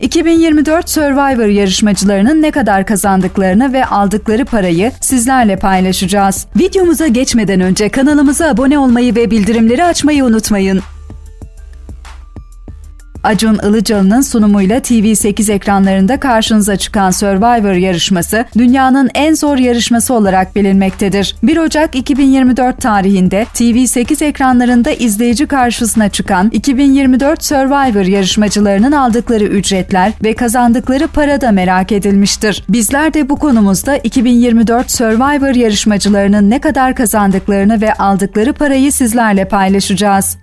2024 Survivor yarışmacılarının ne kadar kazandıklarını ve aldıkları parayı sizlerle paylaşacağız. Videomuza geçmeden önce kanalımıza abone olmayı ve bildirimleri açmayı unutmayın. Acun Ilıcalı'nın sunumuyla TV8 ekranlarında karşınıza çıkan Survivor yarışması dünyanın en zor yarışması olarak bilinmektedir. 1 Ocak 2024 tarihinde TV8 ekranlarında izleyici karşısına çıkan 2024 Survivor yarışmacılarının aldıkları ücretler ve kazandıkları para da merak edilmiştir. Bizler de bu konumuzda 2024 Survivor yarışmacılarının ne kadar kazandıklarını ve aldıkları parayı sizlerle paylaşacağız.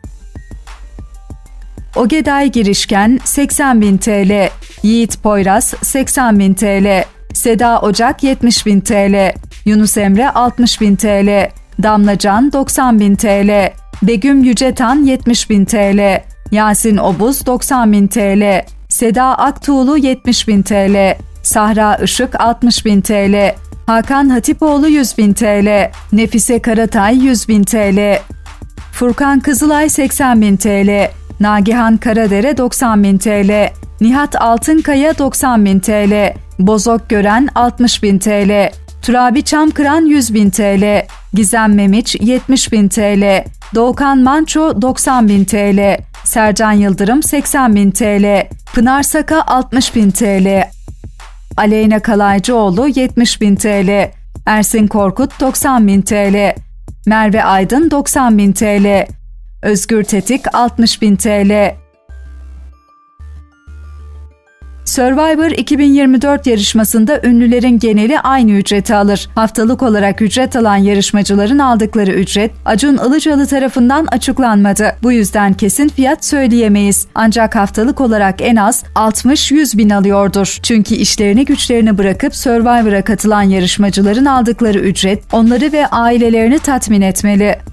Ogeday Girişken 80.000 TL, Yiğit Poyraz 80.000 TL, Seda Ocak 70.000 TL, Yunus Emre 60.000 TL, Damlacan 90.000 TL, Begüm Yücetan 70.000 TL, Yasin Obuz 90.000 TL, Seda Aktuğlu 70.000 TL, Sahra Işık 60.000 TL, Hakan Hatipoğlu 100.000 TL, Nefise Karatay 100.000 TL, Furkan Kızılay 80.000 TL, Nagihan Karadere 90.000 TL, Nihat Altınkaya 90.000 TL, Bozok Gören 60.000 TL, Turabi Çamkıran 100.000 TL, Gizem Memiç 70.000 TL, Doğukan Manço 90.000 TL, Sercan Yıldırım 80.000 TL, Pınar Saka 60.000 TL, Aleyna Kalaycıoğlu 70.000 TL, Ersin Korkut 90.000 TL, Merve Aydın 90.000 TL, Özgür Tetik 60.000 TL. Survivor 2024 yarışmasında ünlülerin geneli aynı ücreti alır. Haftalık olarak ücret alan yarışmacıların aldıkları ücret Acun Ilıcalı tarafından açıklanmadı. Bu yüzden kesin fiyat söyleyemeyiz. Ancak haftalık olarak en az 60-100 bin alıyordur. Çünkü işlerini güçlerini bırakıp Survivor'a katılan yarışmacıların aldıkları ücret onları ve ailelerini tatmin etmeli.